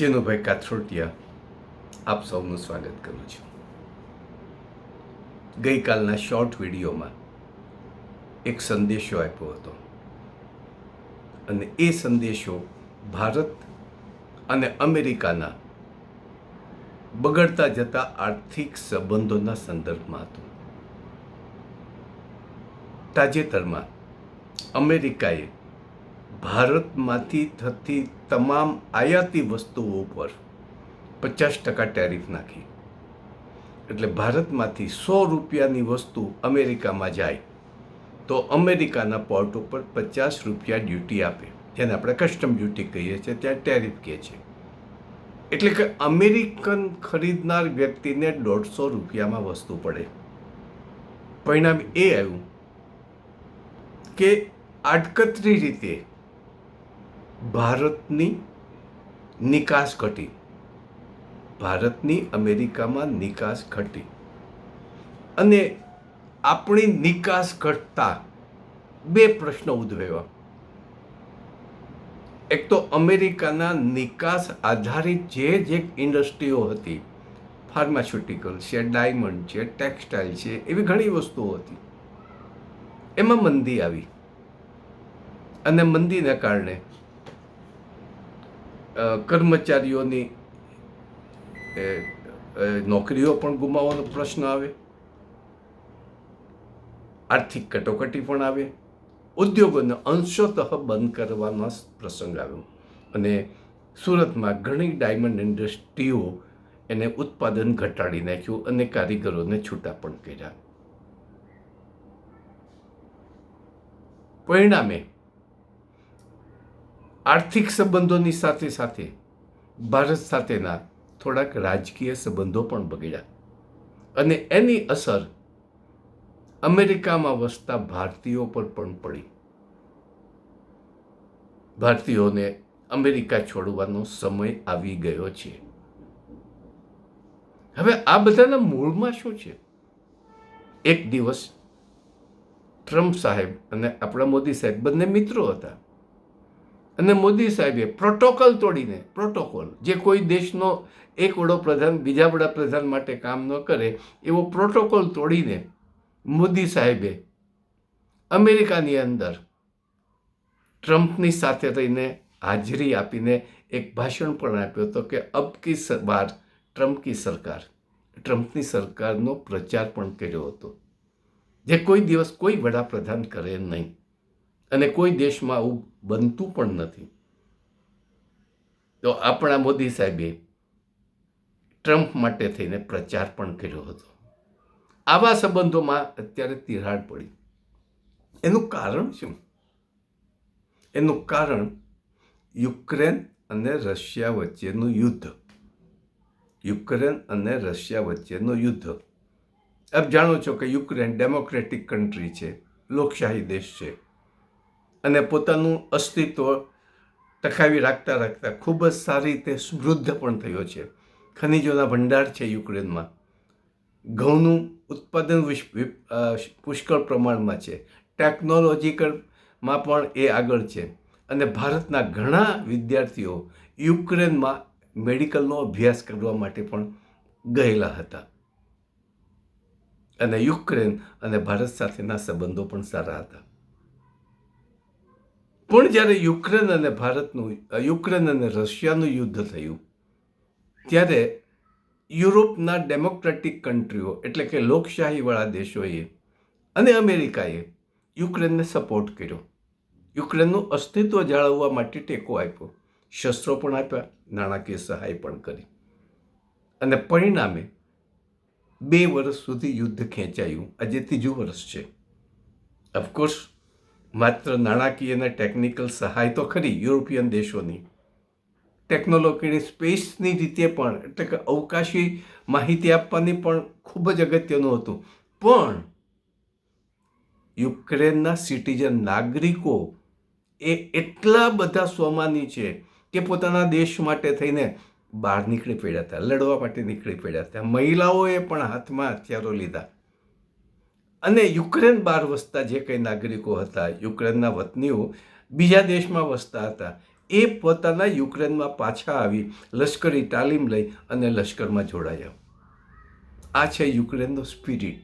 ચેનુભાઈ કાથરોટિયા આપ સૌનું સ્વાગત કરું છું. ગઈકાલના શોર્ટ વિડીયોમાં એક સંદેશો આપ્યો હતો. અને એ સંદેશો ભારત અને અમેરિકાના બગડતા જતા આર્થિક સંબંધોના સંદર્ભમાં હતો. તાજેતરમાં અમેરિકાએ ભારતમાંથી થતી તમામ આયાતી વસ્તુઓ ઉપર પચાસ ટકા ટેરિફ નાખી. એટલે ભારતમાંથી સો રૂપિયાની વસ્તુ અમેરિકામાં જાય, તો અમેરિકાના પોર્ટ ઉપર પચાસ રૂપિયા ડ્યુટી આપે, જેને આપણે કસ્ટમ ડ્યુટી કહીએ છીએ, ત્યાં ટેરિફ કહે છે. એટલે કે અમેરિકન ખરીદનાર વ્યક્તિને દોઢસો રૂપિયામાં વસ્તુ પડે. પરિણામ એ આવ્યું કે આડકતરી રીતે ભારતની નિકાસ ઘટી. ભારતની અમેરિકામાં નિકાસ ઘટી. અને આપણી નિકાસ ઘટતા બે પ્રશ્નો ઉદ્ભવ્યા. એક તો અમેરિકાના નિકાસ આધારિત જે જે ઇન્ડસ્ટ્રીઓ હતી, ફાર્માસ્યુટિકલ છે, ડાયમંડ છે, ટેક્સટાઇલ છે, એવી ઘણી વસ્તુઓ હતી. એમાં મંદી આવી. અને મંદીને કારણે કર્મચારીઓની નોકરીઓ પણ ગુમાવવાનો પ્રશ્ન આવે. આર્થિક કટોકટી પણ આવે. ઉદ્યોગોને અંશોતઃ બંધ કરવાનો પ્રસંગ આવ્યો. અને સુરતમાં ઘણી ડાયમંડ ઇન્ડસ્ટ્રીઓ એને ઉત્પાદન ઘટાડી નાખ્યું અને કારીગરોને છૂટા પણ કર્યા. પરિણામે આર્થિક સંબંધોની સાથે સાથે ભારત સાથેના થોડાક રાજકીય સંબંધો પણ બગડ્યા. અને એની અસર અમેરિકામાં વસતા ભારતીયો પર પણ પડી. ભારતીયોને અમેરિકા છોડવાનો સમય આવી ગયો છે. હવે આ બધાના મૂળમાં શું છે? એક દિવસ ટ્રમ્પ સાહેબ અને આપણા મોદી સાહેબ બંને મિત્રો હતા. અને મોદી સાહેબે પ્રોટોકોલ તોડીને, પ્રોટોકોલ, જે કોઈ દેશનો એક વડાપ્રધાન બીજા વડાપ્રધાન માટે કામ ન કરે, એવો પ્રોટોકોલ તોડીને મોદી સાહેબે અમેરિકાની અંદર ટ્રમ્પની સાથે રહીને હાજરી આપીને એક ભાષણ પણ આપ્યો હતો કે અબકી બાર ટ્રમ્પ કી સરકાર. ટ્રમ્પની સરકારનો પ્રચાર પણ કર્યો હતો. જે કોઈ દિવસ કોઈ વડાપ્રધાન કરે નહીં. અને કોઈ દેશમાં આવું બનતું પણ નથી. તો આપણા મોદી સાહેબે ટ્રમ્પ માટે થઈને પ્રચાર પણ કર્યો હતો. આવા સંબંધોમાં અત્યારે તિરાડ પડી. એનું કારણ શું? એનું કારણ યુક્રેન અને રશિયા વચ્ચેનું યુદ્ધ. યુક્રેન અને રશિયા વચ્ચેનું યુદ્ધ. આપ જાણો છો કે યુક્રેન ડેમોક્રેટિક કન્ટ્રી છે, લોકશાહી દેશ છે. અને પોતાનું અસ્તિત્વ ટકાવી રાખતા રાખતા ખૂબ જ સારી રીતે સમૃદ્ધ પણ થયો છે. ખનિજોના ભંડાર છે યુક્રેનમાં. ઘઉંનું ઉત્પાદન પુષ્કળ પ્રમાણમાં છે. ટેકનોલોજીકલમાં પણ એ આગળ છે. અને ભારતના ઘણા વિદ્યાર્થીઓ યુક્રેનમાં મેડિકલનો અભ્યાસ કરવા માટે પણ ગયેલા હતા. અને યુક્રેન અને ભારત સાથેના સંબંધો પણ સારા હતા. પણ જ્યારે યુક્રેન અને ભારતનું યુક્રેન અને રશિયાનું યુદ્ધ થયું, ત્યારે યુરોપના ડેમોક્રેટિક કન્ટ્રીઓ, એટલે કે લોકશાહીવાળા દેશોએ અને અમેરિકાએ યુક્રેનને સપોર્ટ કર્યો. યુક્રેનનું અસ્તિત્વ જાળવવા માટે ટેકો આપ્યો. શસ્ત્રો પણ આપ્યા, નાણાકીય સહાય પણ કરી. અને પરિણામે બે વર્ષ સુધી યુદ્ધ ખેંચાયું. આજે ત્રીજું વર્ષ છે. ઓફકોર્સ માત્ર નાણાકીય અને ટેકનિકલ સહાય તો ખરી યુરોપિયન દેશોની. ટેકનોલોજીની સ્પેસની રીતે પણ, એટલે કે અવકાશી માહિતી આપવાની પણ ખૂબ જ અગત્યનું હતું. પણ યુક્રેનના સિટીઝન નાગરિકો એ એટલા બધા સ્વમાની છે કે પોતાના દેશ માટે થઈને બહાર નીકળી પડ્યા હતા, લડવા માટે નીકળી પડ્યા હતા. મહિલાઓએ પણ હાથમાં હથિયારો લીધા. અને યુક્રેન બહાર વસતા જે કંઈ નાગરિકો હતા, યુક્રેનના વતનીઓ બીજા દેશમાં વસતા હતા, એ પોતાના યુક્રેનમાં પાછા આવી લશ્કરી તાલીમ લઈ અને લશ્કરમાં જોડાયા. આ છે યુક્રેનનો સ્પિરિટ.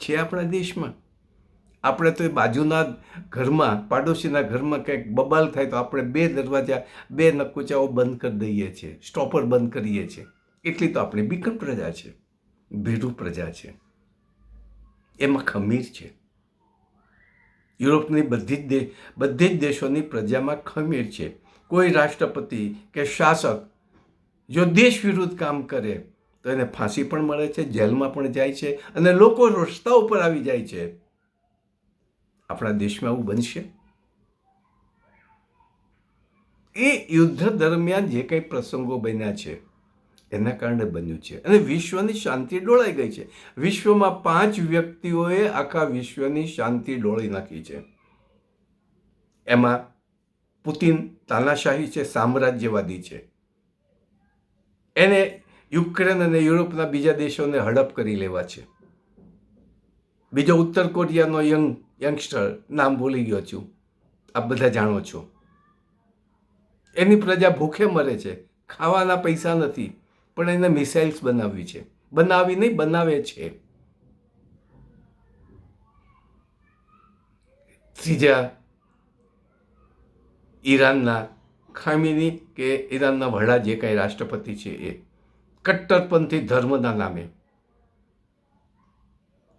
છે આપણા દેશમાં. આપણે તો એ બાજુના ઘરમાં, પાડોશીના ઘરમાં કંઈક બબાલ થાય તો આપણે બે દરવાજા, બે નકુચાઓ બંધ કરી દઈએ છીએ, સ્ટોપર બંધ કરીએ છીએ. એટલી તો આપણી બિકટ પ્રજા છે, ભેરું પ્રજા છે. એમાં ખમીર છે. યુરોપની બધી જ બધી જ દેશોની પ્રજામાં ખમીર છે. કોઈ રાષ્ટ્રપતિ કે શાસક જો દેશ વિરુદ્ધ કામ કરે, તો એને ફાંસી પણ મળે છે, જેલમાં પણ જાય છે અને લોકો રસ્તા ઉપર આવી જાય છે. આપણા દેશમાં આવું બનશે? એ યુદ્ધ દરમિયાન જે કંઈ પ્રસંગો બન્યા છે એના કારણે બન્યું છે. અને વિશ્વની શાંતિ ડોળાઈ ગઈ છે. વિશ્વમાં પાંચ વ્યક્તિઓએ આખા વિશ્વની શાંતિ ડોળી નાખી છે. એમાં પુતિન તાનાશાહી છે, સામ્રાજ્યવાદી છે. એને યુક્રેન અને યુરોપના બીજા દેશોને હડપ કરી લેવા છે. બીજો ઉત્તર કોરિયાનો યંગ યંગસ્ટર, નામ ભૂલી ગયો છું. આપ બધા જાણો છો. એની પ્રજા ભૂખે મરે છે. ખાવાના પૈસા નથી. પણ એને મિસાઇલ્સ બનાવવી છે. બનાવી નહીં, બનાવે છે. ત્રીજા, ઈરાનના ખામીની કે ઈરાનના વડા જે કાંઈ રાષ્ટ્રપતિ છે એ કટ્ટરપંથી ધર્મના નામે.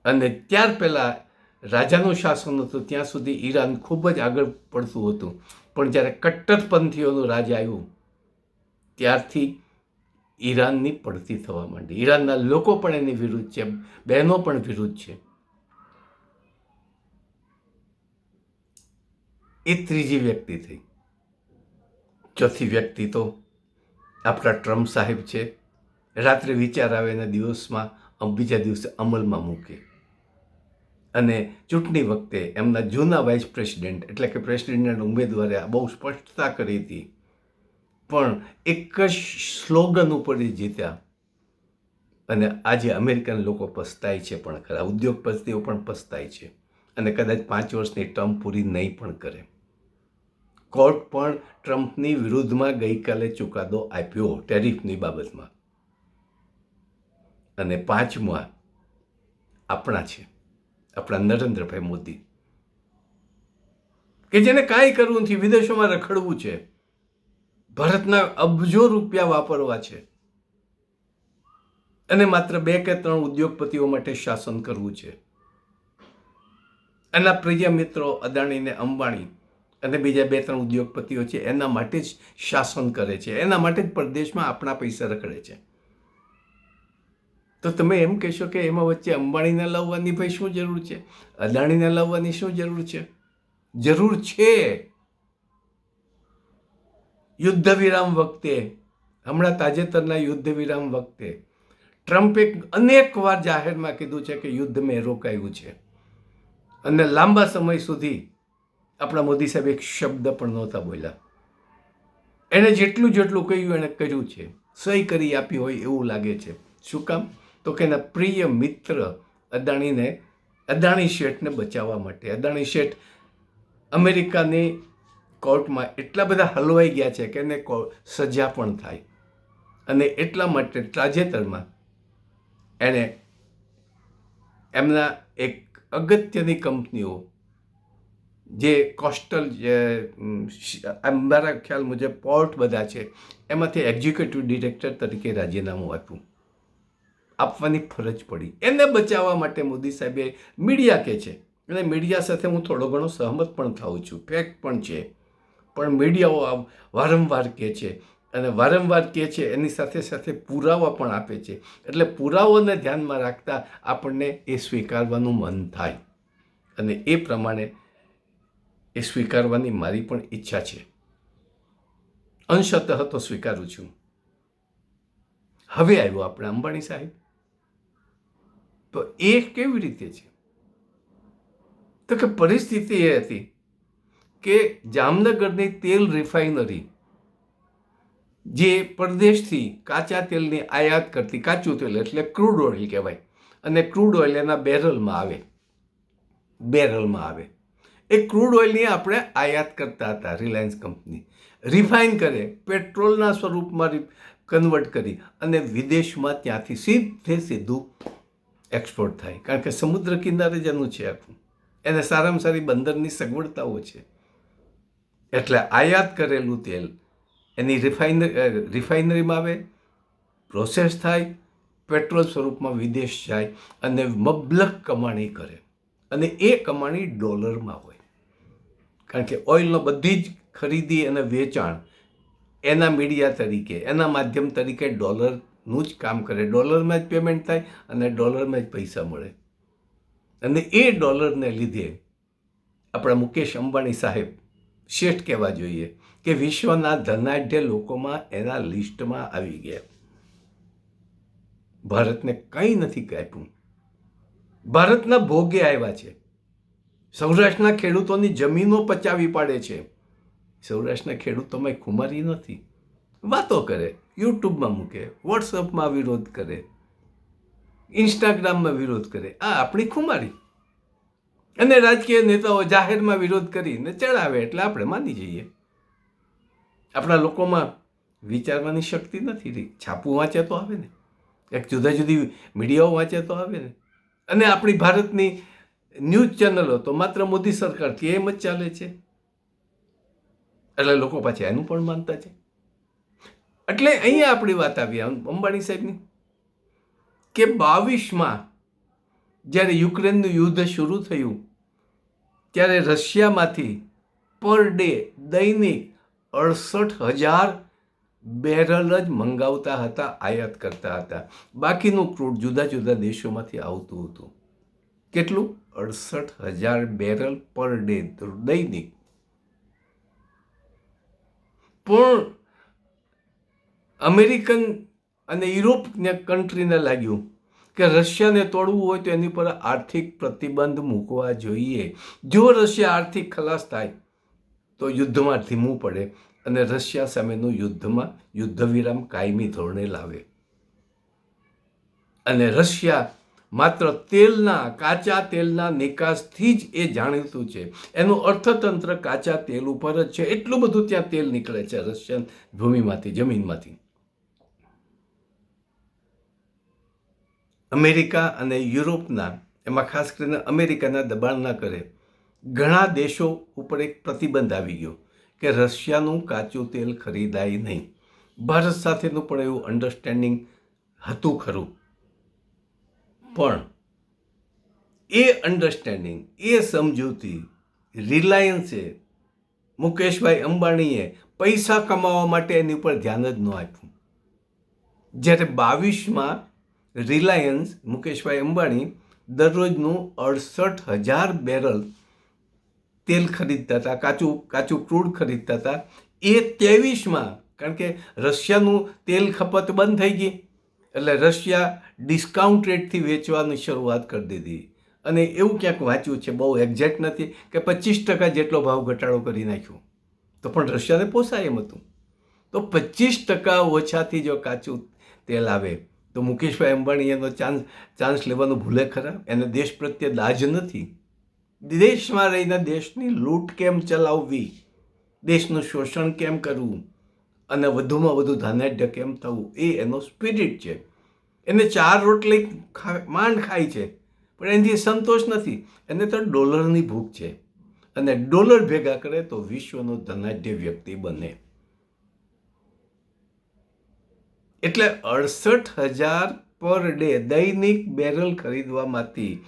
અને ત્યાર પહેલાં રાજાનું શાસન હતું, ત્યાં સુધી ઈરાન ખૂબ જ આગળ પડતું હતું. પણ જ્યારે કટ્ટરપંથીઓનું રાજ આવ્યું, ત્યારથી ઈરાનની પડતી થવા માંડી. ઈરાનના લોકો પણ એની વિરુદ્ધ છે, બહેનો પણ વિરુદ્ધ છે. એ ત્રીજી વ્યક્તિ થઈ. ચોથી વ્યક્તિ તો આપણા ટ્રમ્પ સાહેબ છે. રાત્રે વિચાર આવે અને દિવસમાં બીજા દિવસે અમલમાં મૂકે. અને ચૂંટણી વખતે એમના જૂના વાઇસ પ્રેસિડેન્ટ એટલે કે પ્રેસિડેન્ટના ઉમેદવારે બહુ સ્પષ્ટતા કરી હતી. પણ એક જ સ્લોગન ઉપર એ જીત્યા. અને આજે અમેરિકન લોકો પસ્તાય છે પણ ખરા. ઉદ્યોગપતિઓ પણ પસ્તાય છે. અને કદાચ પાંચ વર્ષની ટર્મ પૂરી નહીં પણ કરે. કોર્ટ પણ ટ્રમ્પની વિરુદ્ધમાં ગઈકાલે ચુકાદો આપ્યો ટેરિફની બાબતમાં. અને પાંચમા આપણા છે. આપણા નરેન્દ્રભાઈ મોદી. કે જેને કાંઈ કરવું નથી, વિદેશોમાં રખડવું છે. ભારતના અબજો રૂપિયા વાપરવા છે. અને માત્ર બે કે ત્રણ ઉદ્યોગપતિઓ માટે શાસન કરવું છે. એના પ્રિય મિત્રો અદાણીને અંબાણી અને બીજા બે ત્રણ ઉદ્યોગપતિઓ છે, એના માટે જ શાસન કરે છે. એના માટે જ પરદેશમાં આપણા પૈસા રખડે છે. તો તમે એમ કહેશો કે એમાં વચ્ચે અંબાણીને લાવવાની ભાઈ શું જરૂર છે? અદાણીને લાવવાની શું જરૂર છે? જરૂર છે. યુદ્ધ વિરામ વખતે, હમણાં તાજેતરના યુદ્ધ વિરામ વખતે, ટ્રમ્પે અનેક વાર જાહેરમાં કીધું છે કે યુદ્ધ મેં રોકાયું છે. અને લાંબા સમય સુધી આપણા મોદી સાહેબ એક શબ્દ પણ નહોતા બોલ્યા. એણે જેટલું જેટલું કહ્યું, એણે કર્યું છે. સહી કરી આપી હોય એવું લાગે છે. શું કામ? તો કે એના પ્રિય મિત્ર અદાણીને, અદાણી શેઠને બચાવવા માટે. અદાણી શેઠ અમેરિકાની કોર્ટમાં એટલા બધા હલવાઈ ગયા છે કે એને સજા પણ થાય. અને એટલા માટે તાજેતરમાં એણે એમના એક અગત્યની કંપનીઓ, જે કોસ્ટલ મારા ખ્યાલ મુજબ પોર્ટ બધા છે, એમાંથી એક્ઝિક્યુટિવ ડિરેક્ટર તરીકે રાજીનામું આપ્યું. આપવાની ફરજ પડી. એને બચાવવા માટે મોદી સાહેબે મીડિયા કે છે. અને મીડિયા સાથે હું થોડો ઘણો સહમત પણ થાઉં છું. ફેક્ટ પણ છે. પણ મીડિયાઓ વારંવાર કહે છે અને વારંવાર કહે છે, એની સાથે સાથે પુરાવા પણ આપે છે. એટલે પુરાવાને ધ્યાનમાં રાખતા આપણને એ સ્વીકારવાનું મન થાય. અને એ પ્રમાણે એ સ્વીકારવાની મારી પણ ઈચ્છા છે. અંશતઃ તો સ્વીકારું છું. હવે આવ્યો આપણે અંબાણી સાહેબ. તો એ કેવી રીતે છે? તો કે પરિસ્થિતિ એ હતી. કે જામનગરની તેલ રિફાઇનરી, જે પરદેશથી કાચા તેલની આયાત કરતી, કાચું તેલ એટલે ક્રૂડ ઓઇલ કહેવાય, અને ક્રૂડ ઓઇલ એના બેરલમાં આવે બેરલમાં આવે. એ ક્રૂડ ઓઇલની આપણે આયાત કરતા હતા રિલાયન્સ કંપની. રિફાઇન કરે, પેટ્રોલના સ્વરૂપમાં કન્વર્ટ કરી, અને વિદેશમાં ત્યાંથી સીધે સીધું એક્સપોર્ટ થાય. કારણ કે સમુદ્ર કિનારે જ એનું છે આખું. એને સારામાં સારી બંદરની સગવડતાઓ છે. એટલે આયાત કરેલું તેલ એની રિફાઇનરી રિફાઇનરીમાં આવે, પ્રોસેસ થાય, પેટ્રોલ સ્વરૂપમાં વિદેશ જાય અને મબલક કમાણી કરે. અને એ કમાણી ડોલરમાં હોય. કારણ કે ઓઇલનો બધી જ ખરીદી અને વેચાણ એના મીડિયા તરીકે, એના માધ્યમ તરીકે ડોલરનું જ કામ કરે. ડોલરમાં જ પેમેન્ટ થાય અને ડોલરમાં જ પૈસા મળે. અને એ ડોલરને લીધે આપણા મુકેશ અંબાણી સાહેબ શેઠ કહેવા જોઈએ કે વિશ્વના ધનાઢ્ય લોકોમાં એના લિસ્ટમાં આવી ગયા. ભારતને કંઈ નથી કાપ્યું. ભારતના ભોગે આવ્યા છે. સૌરાષ્ટ્રના ખેડૂતોની જમીનો પચાવી પાડે છે. સૌરાષ્ટ્રના ખેડૂતોમાં ખુમારી નથી. વાતો કરે, યુટ્યુબમાં મૂકે, વોટ્સઅપમાં વિરોધ કરે, ઇન્સ્ટાગ્રામમાં વિરોધ કરે. આ આપણી ખુમારી. અને રાજકીય નેતાઓ જાહેરમાં વિરોધ કરીને ચડાવે એટલે આપણે માની જઈએ. આપણા લોકોમાં વિચારવાની શક્તિ નથી રહી. છાપું વાંચે તો આવે ને. એક જુદા જુદી મીડિયાઓ વાંચે તો આવે ને. અને આપણી ભારતની ન્યૂઝ ચેનલો તો માત્ર મોદી સરકારથી એમ જ ચાલે છે. એટલે લોકો પાછા એનું પણ માનતા છે. એટલે અહીંયા આપણી વાત આવી, અંબાણી સાહેબની, કે બાવીસમાં જ્યારે યુક્રેનનું યુદ્ધ શરૂ થયું, ત્યારે રશિયામાંથી પર ડે દૈનિક અડસઠ હજાર બેરલ જ મંગાવતા હતા, આયાત કરતા હતા. બાકીનું ક્રૂડ જુદા જુદા દેશોમાંથી આવતું હતું. કેટલું? અડસઠ હજાર બેરલ પર ડે દૈનિક. પણ અમેરિકન અને યુરોપને કન્ટ્રીને લાગ્યું. કે રશિયાને તોડવું હોય તો એની પર આર્થિક પ્રતિબંધ મૂકવા જોઈએ. જો રશિયા આર્થિક ખલાસ થાય, તો યુદ્ધમાં ધીમું પડે અને રશિયા સામેનું યુદ્ધમાં યુદ્ધ વિરામ કાયમી ધોરણે લાવે. અને રશિયા માત્ર તેલના, કાચા તેલના નિકાસથી જ એ જાણીતું છે. એનું અર્થતંત્ર કાચા તેલ ઉપર જ છે. એટલું બધું ત્યાં તેલ નીકળે છે રશિયન ભૂમિમાંથી, જમીનમાંથી. અમેરિકા અને યુરોપના, એમાં ખાસ કરીને અમેરિકાના દબાણના કરે. ઘણા દેશો ઉપર એક પ્રતિબંધ આવી ગયો કે રશિયાનું કાચું તેલ ખરીદાય નહીં. ભારત સાથેનું પણ એવું અન્ડરસ્ટેન્ડિંગ હતું ખરું. પણ એ અન્ડરસ્ટેન્ડિંગ એ સમજૂતી રિલાયન્સે મુકેશભાઈ અંબાણીએ પૈસા કમાવા માટે એની ઉપર ધ્યાન જ ન આપ્યું. જ્યારે બાવીસમાં રિલાયન્સ, મુકેશભાઈ અંબાણી દરરોજનું અડસઠ હજાર બેરલ તેલ ખરીદતા હતા, કાચું કાચું ક્રૂડ ખરીદતા હતા. એ ત્રેવીસમાં, કારણ કે રશિયાનું તેલ ખપત બંધ થઈ ગઈ, એટલે રશિયા ડિસ્કાઉન્ટ રેટથી વેચવાની શરૂઆત કરી દીધી. અને એવું ક્યાંક વાંચ્યું છે, બહુ એક્ઝેક્ટ નથી કે પચીસ ટકા જેટલો ભાવ ઘટાડો કરી નાખ્યો. તો પણ રશિયાને પોસાય એમ હતું. તો પચીસ ટકા ઓછાથી જો કાચું તેલ આવે તો મુકેશભાઈ અંબાણી એનો ચાન્સ ચાન્સ લેવાનું ભૂલે ખરા? એને દેશ પ્રત્યે દાજ નથી. દેશમાં રહીને દેશની લૂંટ કેમ ચલાવવી? દેશનું શોષણ કેમ કરવું? અને વધુમાં વધુ ધનાઢ્ય કેમ થવું? એ એનો સ્પિરિટ છે. એને ચાર રોટલી માંડ ખાય છે. પણ એનાથી સંતોષ નથી. એને તો ડોલરની ભૂખ છે. અને ડોલર ભેગા કરે તો વિશ્વનો ધનાઢ્ય વ્યક્તિ બને. એટલે અડસઠ હજાર પર ડે દૈનિક બેરલ ખરીદવામાંથી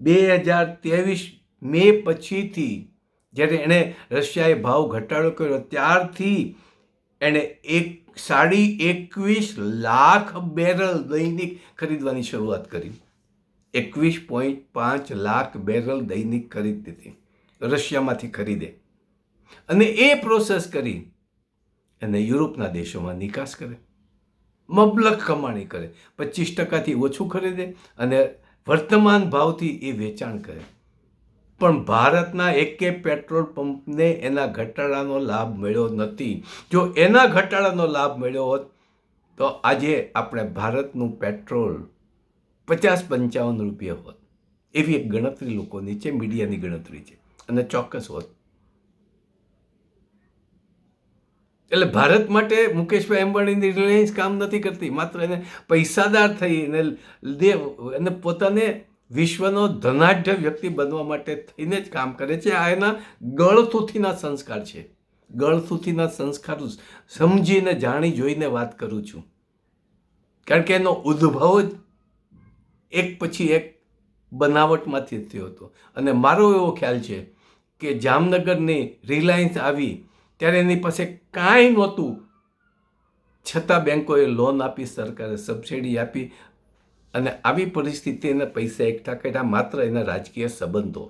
બે હજાર ત્રેવીસ મે પછીથી જ્યારે એણે રશિયાએ ભાવ ઘટાડો કર્યો ત્યારથી એણે એક સાડી એકવીસ લાખ બેરલ દૈનિક ખરીદવાની શરૂઆત કરી. એકવીસ પોઈન્ટ પાંચ લાખ બેરલ દૈનિક ખરીદતી હતી. રશિયામાંથી ખરીદે. અને એ પ્રોસેસ કરી. અને યુરોપના દેશોમાં નિકાસ કરે. મબલક કમાણી કરે. પચીસ ટકાથી ઓછું ખરીદે અને વર્તમાન ભાવથી એ વેચાણ કરે. પણ ભારતના એકે પેટ્રોલ પંપને એના ઘટાડાનો લાભ મળ્યો નથી. જો એના ઘટાડાનો લાભ મળ્યો હોત, તો આજે આપણે ભારતનું પેટ્રોલ પચાસ પંચાવન રૂપિયા હોત. એવી એક ગણતરી લોકોની છે મીડિયાની ગણતરી છે. અને ચોક્કસ હોત. એટલે ભારત માટે મુકેશભાઈ અંબાણીની રિલાયન્સ કામ નથી કરતી. માત્ર એને પૈસાદાર થઈ અને દેવ એને પોતાને વિશ્વનો ધનાઢ્ય વ્યક્તિ બનવા માટે થઈને જ કામ કરે છે. આ એના ગળથુથીના સંસ્કાર છે. ગળથુથીના સંસ્કાર સમજીને, જાણી જોઈને વાત કરું છું. કારણ કે એનો ઉદ્ભવ જ એક પછી એક બનાવટમાંથી થયો હતો. અને મારો એવો ખ્યાલ છે કે જામનગરની રિલાયન્સ આવી ત્યારે એની પાસે કાંઈ નહોતું. છતાં બેંકોએ લોન આપી, સરકારે સબસિડી આપી અને આવી પરિસ્થિતિ એને પૈસા એકઠા કર્યા, માત્ર એના રાજકીય સંબંધો.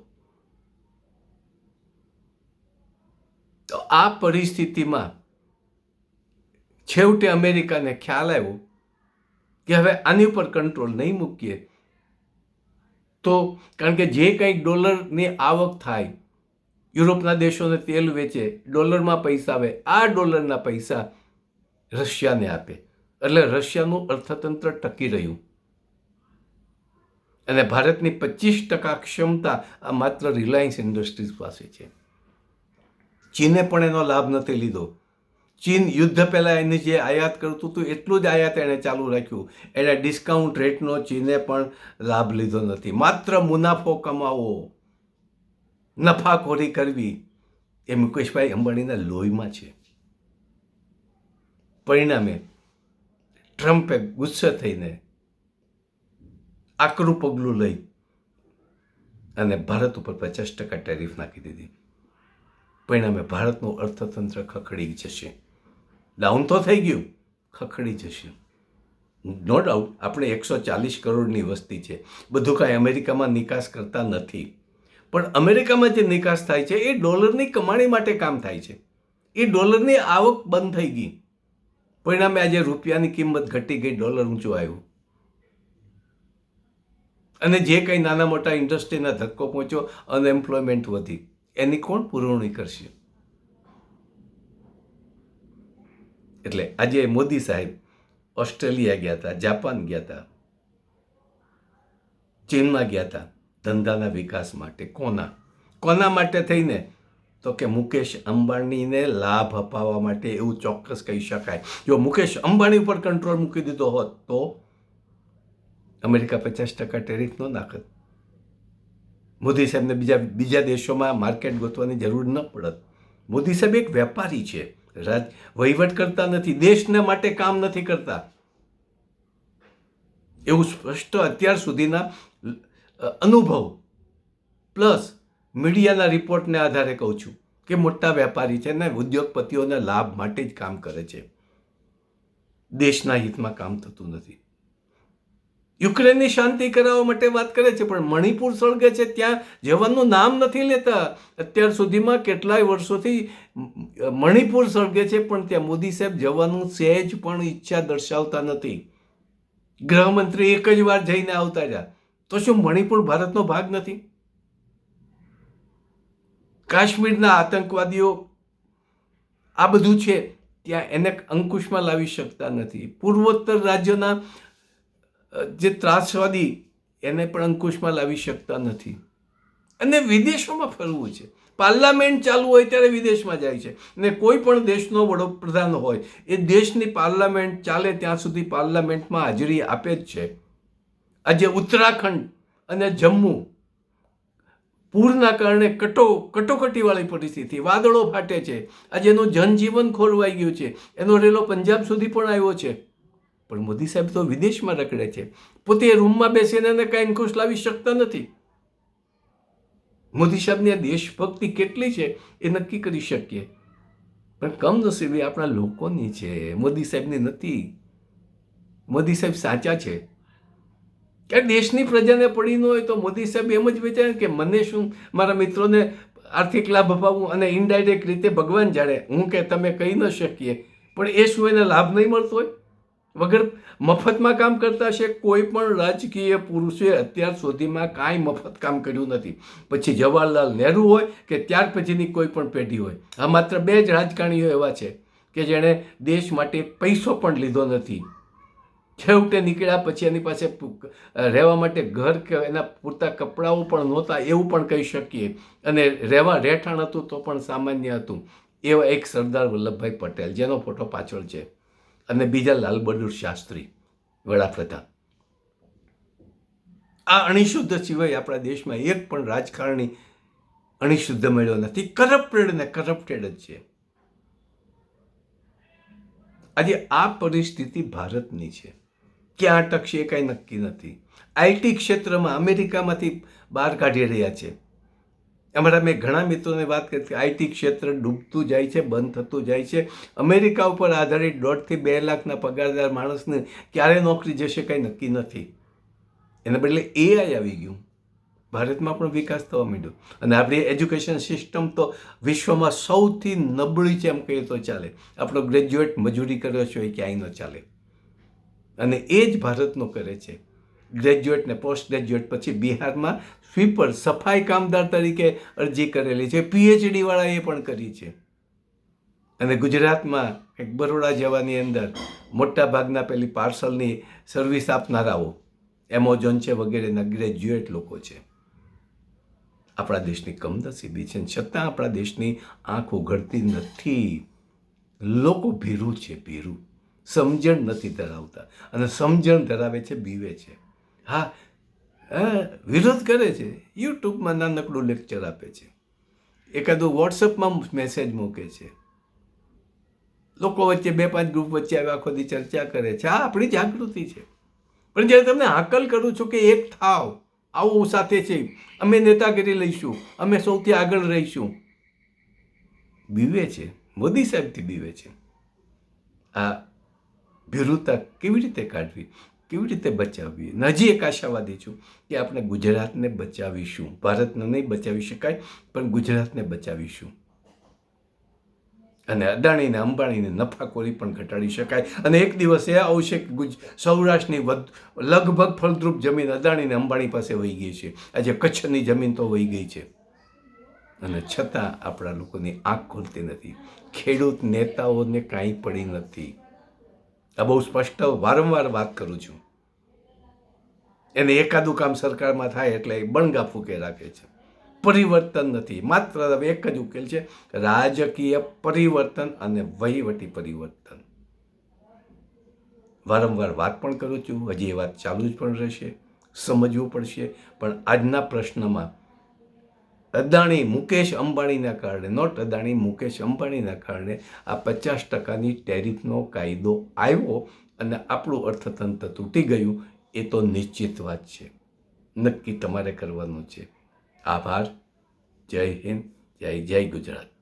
તો આ પરિસ્થિતિમાં છેવટે અમેરિકાને ખ્યાલ આવ્યો કે હવે આની ઉપર કંટ્રોલ નહીં મૂકીએ. તો કારણ કે જે કંઈ ડોલરની આવક થાય યુરોપના દેશોને તેલ વેચે, ડોલરમાં પૈસા આવે, આ ડોલરના પૈસા રશિયાને આપે. એટલે રશિયાનું અર્થતંત્ર ટકી રહ્યું. અને ભારતની પચીસ ટકા ક્ષમતા આ માત્ર રિલાયન્સ ઇન્ડસ્ટ્રીઝ પાસે છે. ચીને પણ એનો લાભ નથી લીધો. ચીન યુદ્ધ પહેલાં એને જે આયાત કરતું હતું, એટલું જ આયાત એણે ચાલુ રાખ્યું. એણે ડિસ્કાઉન્ટ રેટનો ચીને પણ લાભ લીધો નથી. માત્ર મુનાફો કમાવો. નફાખોરી કરવી એ મુકેશભાઈ અંબાણીના લોહીમાં છે. પરિણામે ટ્રમ્પે ગુસ્સે થઈને આકરું પગલું લઈ અને ભારત ઉપર પચાસ ટકા ટેરિફ નાખી દીધી. પરિણામે ભારતનું અર્થતંત્ર ખખડી જશે. ડાઉન તો થઈ ગયું, ખખડી જશે. નો ડાઉટ આપણે એકસો ચાલીસ કરોડની વસ્તી છે. બધું કાંઈ અમેરિકામાં નિકાસ કરતા નથી. પણ અમેરિકામાં જે નિકાસ થાય છે, એ ડોલરની કમાણી માટે કામ થાય છે. એ ડોલરની આવક બંધ થઈ ગઈ. પરિણામે આજે રૂપિયાની કિંમત ઘટી ગઈ, ડોલર ઊંચો આવ્યું. અને જે કંઈ નાના મોટા ઇન્ડસ્ટ્રીના ધક્કો પહોંચ્યો, અનએમ્પ્લોયમેન્ટ વધી. એની કોણ પુરવણી કરશે? એટલે આજે મોદી સાહેબ ઓસ્ટ્રેલિયા ગયા હતા, જાપાન ગયા હતા, ચીનમાં ગયા હતા. ધંધાના વિકાસ માટે. કોના? કોના માટે થઈને? તો કે મુકેશ અંબાણીને લાભ અપાવવા માટે એવું ચોક્કસ કહી શકાય. જો મુકેશ અંબાણી ઉપર કંટ્રોલ મૂકી દીધો હોત તો અમેરિકા પચાસ ટકા ટેરિફ ન નાખત મોદી સાહેબને બીજા બીજા દેશોમાં માર્કેટ ગોતવાની જરૂર ન પડત. મોદી સાહેબ એક વેપારી છે. રાજ, વહીવટ કરતા નથી. દેશને માટે કામ નથી કરતા. એવું સ્પષ્ટ અત્યાર સુધીના અનુભવ. પ્લસ મીડિયાના રિપોર્ટને આધારે કહું છું કે મોટા વેપારી છે ને ઉદ્યોગપતિઓના લાભ માટે જ કામ કરે છે. દેશના હિતમાં કામ થતું નથી. યુક્રેનની શાંતિ કરાવવા માટે વાત કરે છે, પણ મણિપુર સળગે છે ત્યાં જવાનું નામ નથી લેતા. અત્યાર સુધીમાં કેટલાય વર્ષોથી મણિપુર સળગે છે, પણ ત્યાં મોદી સાહેબ જવાનું સહેજ પણ ઈચ્છા દર્શાવતા નથી. ગૃહમંત્રી એક જ વાર જઈને આવતા રહ્યા. તો શું મણિપુર ભારતનો ભાગ નથી? કાશ્મીરના આતંકવાદીઓ આ બધું છે, ત્યાં એને અંકુશમાં લાવી શકતા નથી. પૂર્વોત્તર રાજ્યોના જે ત્રાસવાદી એને પણ અંકુશમાં લાવી શકતા નથી. અને વિદેશોમાં ફરવું છે. પાર્લામેન્ટ ચાલુ હોય ત્યારે વિદેશમાં જાય છે. ને કોઈ પણ દેશનો વડોપ્રધાન હોય, એ દેશની પાર્લામેન્ટ ચાલે ત્યાં સુધી પાર્લામેન્ટમાં હાજરી આપે જ છે. આજે ઉત્તરાખંડ અને જમ્મુ પૂરના કારણે કટો કટોકટીવાળી પરિસ્થિતિ, વાદળો ફાટે છે. આજે એનું જનજીવન ખોરવાઈ ગયું છે. એનો રેલો પંજાબ સુધી પણ આવ્યો છે. પણ મોદી સાહેબ તો વિદેશમાં રખડે છે. પોતે રૂમમાં બેસીને એને કાંઈ અંકુશ લાવી શકતા નથી. મોદી સાહેબની આ દેશભક્તિ કેટલી છે એ નક્કી કરી શકીએ. પણ કમનસીબી આપણા લોકોની છે. મોદી સાહેબની નથી. મોદી સાહેબ સાચા છે. કે દેશની પ્રજાને પડી ન હોય તો મોદી સાહેબ એમ જ વિચારે કે મને શું મારા મિત્રોને આર્થિક લાભ અપાવવું અને ઇનડાયરેક્ટ રીતે ભગવાન જાણે. હું કે તમે કહી ન શકીએ. પણ એ શું એને લાભ નહીં મળતો હોય? વગર મફતમાં કામ કરતા છે કોઈ પણ રાજકીય પુરુષે અત્યાર સુધીમાં કાંઈ મફત કામ કર્યું નથી. પછી જવાહરલાલ નહેરુ હોય કે ત્યાર પછીની કોઈ પણ પેઢી હોય. આ માત્ર બે જ રાજકારણીઓ એવા છે કે જેણે દેશ માટે પૈસો પણ લીધો નથી. છેવટે નીકળ્યા પછી એની પાસે રહેવા માટે ઘર કે એના પૂરતા કપડાઓ પણ નહોતા એવું પણ કહી શકીએ. અને રહેવા રહેઠાણ હતું તો પણ સામાન્ય હતું. એવા એક સરદાર વલ્લભભાઈ પટેલ, જેનો ફોટો પાછળ છે. અને બીજા લાલ બહાદુર શાસ્ત્રી, વડાપ્રધાન. આ અણિશુદ્ધ સિવાય આપણા દેશમાં એક પણ રાજકારણી અણિશુદ્ધ મળ્યો નથી. કરપ્ટેડ ને કરપ્ટેડ જ છે. આજે આ પરિસ્થિતિ ભારતની છે. ક્યાં અટકશે એ કાંઈ નક્કી નથી. આઈટી ક્ષેત્રમાં અમેરિકામાંથી બહાર કાઢી રહ્યા છે. અમારા મેં ઘણા મિત્રોને વાત કરી કે આઈટી ક્ષેત્ર ડૂબતું જાય છે, બંધ થતું જાય છે. અમેરિકા ઉપર આધારિત દોઢથી બે લાખના પગારદાર માણસને ક્યારે નોકરી જશે કાંઈ નક્કી નથી. એના બદલે એઆઈ આવી ગયું. ભારતમાં પણ વિકાસ થવા માંડ્યો. અને આપણી એજ્યુકેશન સિસ્ટમ તો વિશ્વમાં સૌથી નબળી છે એમ કહીએ તો ચાલે. આપણો ગ્રેજ્યુએટ મજૂરી કર્યો છે એ ક્યાંય ન ચાલે. અને એ જ ભારતનો કરે છે. ગ્રેજ્યુએટ ને પોસ્ટ ગ્રેજ્યુએટ પછી બિહારમાં સ્વીપર સફાઈ કામદાર તરીકે અરજી કરેલી છે. પીએચડીવાળાએ પણ કરી છે. અને ગુજરાતમાં એક બરોડા જવાની અંદર મોટા ભાગના પેલી પાર્સલની સર્વિસ આપનારાઓ એમેઝોન છે વગેરેના ગ્રેજ્યુએટ લોકો છે. આપણા દેશની કમનસીબી છે. છતાં આપણા દેશની આંખ ઉઘડતી નથી. લોકો ભીરું છે, ભીરું. સમજણ નથી ધરાવતા. અને સમજણ ધરાવે છે, બીવે છે. હા હા, વિરોધ કરે છે. યુટ્યુબમાં નાનકડું લેક્ચર આપે છે. એકાદું વોટ્સઅપમાં મેસેજ મૂકે છે. લોકો વચ્ચે બે પાંચ ગ્રુપ વચ્ચે આવી આખો દી ચર્ચા કરે છે. આ આપણી જાગૃતિ છે. પણ જ્યારે તમને હાકલ કરું છું કે એક થાવ, આવું સાથે છે. અમે નેતાગીરી લઈશું. અમે સૌથી આગળ રહીશું. બીવે છે. મોદી સાહેબથી બીવે છે. આ ભીરુતા કેવી રીતે કાઢવી? કેવી રીતે બચાવવી? અને હજી એક આશાવાદી છું કે આપણે ગુજરાતને બચાવીશું. ભારતને નહીં બચાવી શકાય, પણ ગુજરાતને બચાવીશું. અને અદાણીને, અંબાણીને નફાખોરી પણ ઘટાડી શકાય. અને એક દિવસ એ આવશે કે ગુજ, સૌરાષ્ટ્રની વધ લગભગ ફળદ્રુપ જમીન અદાણીને અંબાણી પાસે વહી ગઈ છે. આજે કચ્છની જમીન તો વહી ગઈ છે. અને છતાં આપણા લોકોની આંખ ખોલતી નથી. ખેડૂત નેતાઓને કાંઈ પડી નથી. આ બહુ સ્પષ્ટ વારંવાર વાત કરું છું. એને એકાદું કામ સરકારમાં થાય એટલે એ બણગા ફૂકે રાખે છે. પરિવર્તન નથી. માત્ર હવે એક જ ઉકેલ છે, રાજકીય પરિવર્તન અને વહીવટી પરિવર્તન. વારંવાર વાત પણ કરું છું, હજી એ વાત ચાલુ જ પણ રહેશે, સમજવું પડશે, પણ આજના પ્રશ્નમાં અદાણી મુકેશ અંબાણીના કારણે, નોટ અદાણી મુકેશ અંબાણીના કારણે આ પચાસ ટકાની ટેરિફનો કાયદો આવ્યો અને આપણું અર્થતંત્ર તૂટી ગયું, એ તો નિશ્ચિત વાત છે. નક્કી તમારે કરવાનું છે. આભાર. જય હિન્દ. જય જય ગુજરાત.